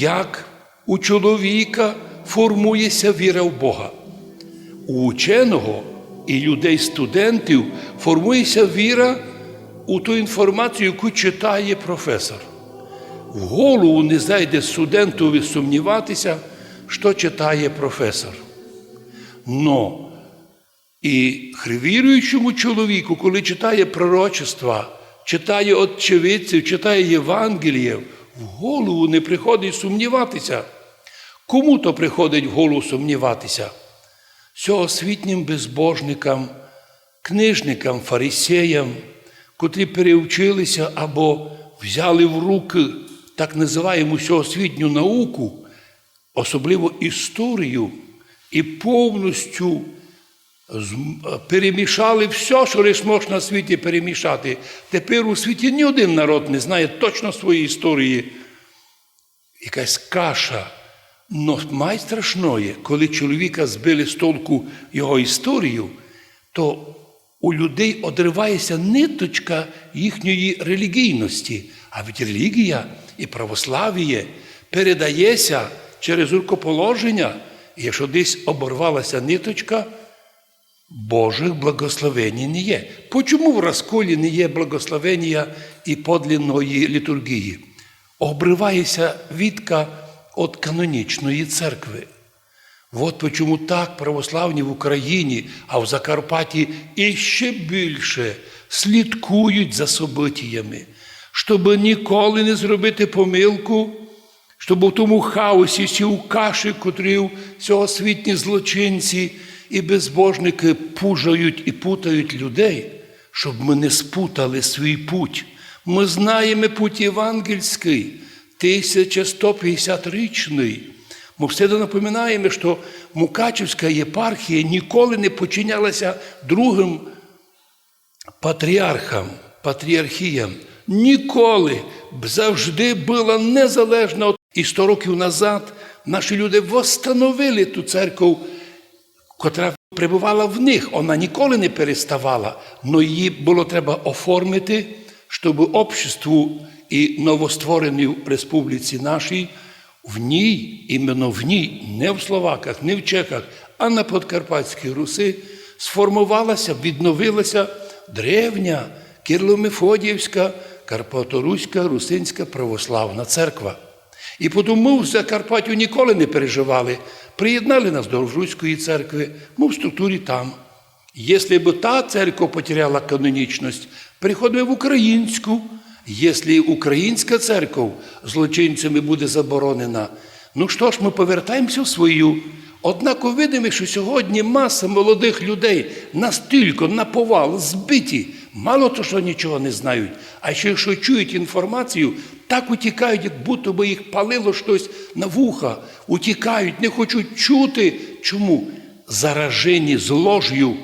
як у чоловіка формується віра в Бога. У ученого і людей-студентів формується віра у ту інформацію, яку читає професор. В голову не зайде студентові сумніватися, що читає професор. Но і віруючому чоловіку, коли читає пророчества, читає очевидців, читає Євангеліїв, в голову не приходить сумніватися. Кому то приходить в голову сумніватися? Сьогосвітнім безбожникам, книжникам, фарисеям, котрі переучилися або взяли в руки так називаємо сьогосвітню науку, особливо історію, і повністю перемішали все, що лише можна на світі перемішати. Тепер у світі ні один народ не знає точно своєї історії. Якась каша. Но май страшної, коли чоловіка збили з толку його історію, то у людей одривається ниточка їхньої релігійності. А ведь релігія і православ'я передається через рукоположення. І якщо десь оборвалася ниточка, Божих благословень не є. Почому в розколі не є благословення і подлинної літургії? Обривається відка від канонічної церкви. От почому так православні в Україні, а в Закарпатті іще більше слідкують за событиями, щоб ніколи не зробити помилку, щоб у тому хаосі сів каші, котрі сьогосвітні злочинці і безбожники пужають і путають людей, щоб ми не спутали свій путь. Ми знаємо путь євангельський, 1150-річний. Ми всегда напоминаємо, що Мукачівська єпархія ніколи не починялася другим патріархам, патріархіям. Ніколи завжди була незалежна. І 100 років назад наші люди восстановили ту церкву, котра перебувала в них. Вона ніколи не переставала, але її було треба оформити, щоб обществу і новоствореній республіці нашій в ній, іменно в ній, не в Словаках, не в Чехах, а на Подкарпатській Руси сформувалася, відновилася древня Кирло-Мефодіївська, Карпаторуська, Русинська православна церква. І тому в Закарпаттю ніколи не переживали. Приєднали нас до Руської церкви, ми в структурі там. Якщо б та церква потеряла канонічність, переходимо в українську. Якщо українська церква злочинцями буде заборонена, ну що ж, ми повертаємося в свою. Однак видимо, що сьогодні маса молодих людей настільки наповал, збиті, мало то, що нічого не знають, а ще якщо чують інформацію, так утікають, як будто би їх палило щось на вуха, утікають, не хочуть чути. Чому? Заражені злож'ю,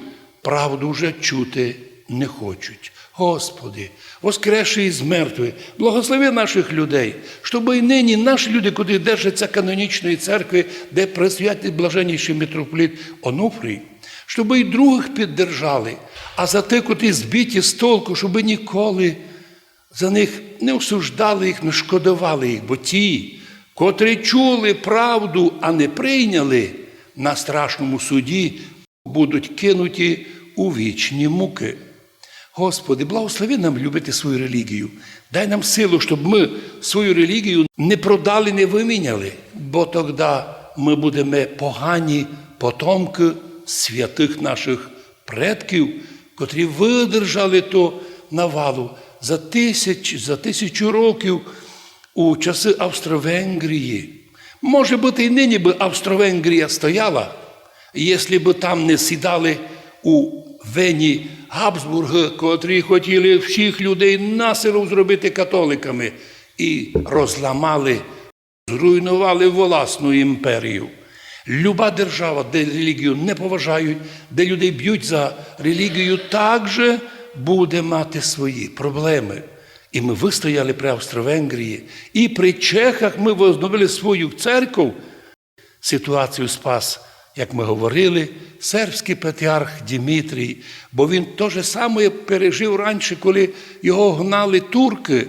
правду вже чути не хочуть. Господи, воскреши із мертвих, благослови наших людей, щоб і нині наші люди, куди держаться канонічної церкви, де присвятить блаженніший митрополит Онуфрій, щоб і других піддержали, а за те, котрі збиті з толку, щоб ніколи за них не осуждали їх, не шкодували їх, бо ті, котрі чули правду, а не прийняли на страшному суді, будуть кинуті у вічні муки. Господи, благослови нам любити свою релігію. Дай нам силу, щоб ми свою релігію не продали, не виміняли, бо тоді ми будемо погані потомки святих наших предків, котрі видержали ту навалу за тисяч, за тисячу років у часи Австро-Венгрії. Може бути, і нині би Австро-Венгрія стояла, якщо б там не сідали у Вені Габсбурги, котрі хотіли всіх людей насилу зробити католиками, і розламали, зруйнували власну імперію. Люба держава, де релігію не поважають, де людей б'ють за релігію, також буде мати свої проблеми. І ми вистояли при Австро-Венгрії, і при Чехах ми возновили свою церкву. Ситуацію спас, як ми говорили, сербський патріарх Дімітрій, бо він те ж саме пережив раніше, коли його гнали турки.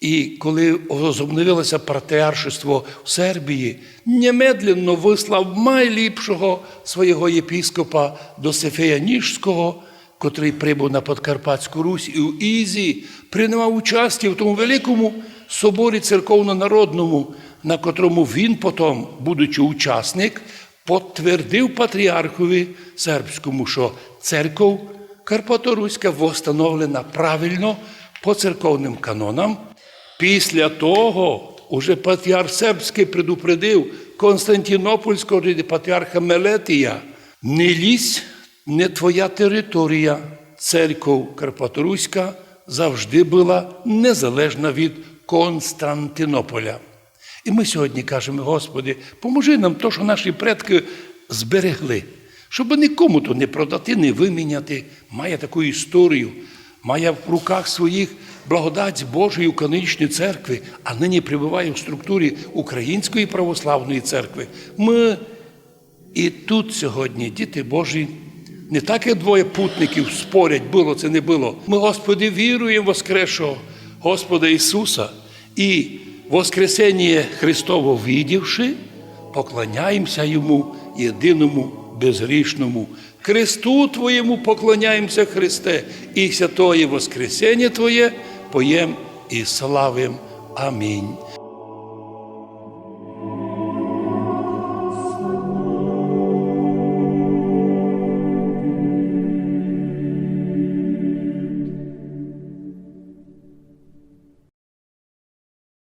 І коли возобновилося патріаршество в Сербії, немедленно вислав найліпшого свого єпіскопа Досифея Ніжського, котрий прибув на Подкарпатську Русь і у Ізі, приймав участь в тому великому соборі церковно-народному, на котрому він потім, будучи учасник, потвердив патріархові сербському, що церков Карпаторуська встановлена правильно по церковним канонам. Після того уже патріарх Сербський предупредив Константинопольського патріарха Мелетія, не лізь, не твоя територія. Церков Карпаторуська завжди була незалежна від Константинополя. І ми сьогодні кажемо, Господи, поможи нам то, що наші предки зберегли, щоб нікому то не продати, не виміняти. Має таку історію, має в руках своїх благодать Божої у канонічній церкви, а нині перебуває в структурі Української православної церкви. Ми і тут сьогодні, діти Божі, не так, як двоє путників спорять, було це не було. Ми, Господи, віруємо в Воскресшого Господа Ісуса і Воскресення Христово видівши, поклоняємося Йому єдиному безгрішному. Христу Твоєму поклоняємося, Христе, і святоє Воскресення Твоє поєм і славим. Амінь.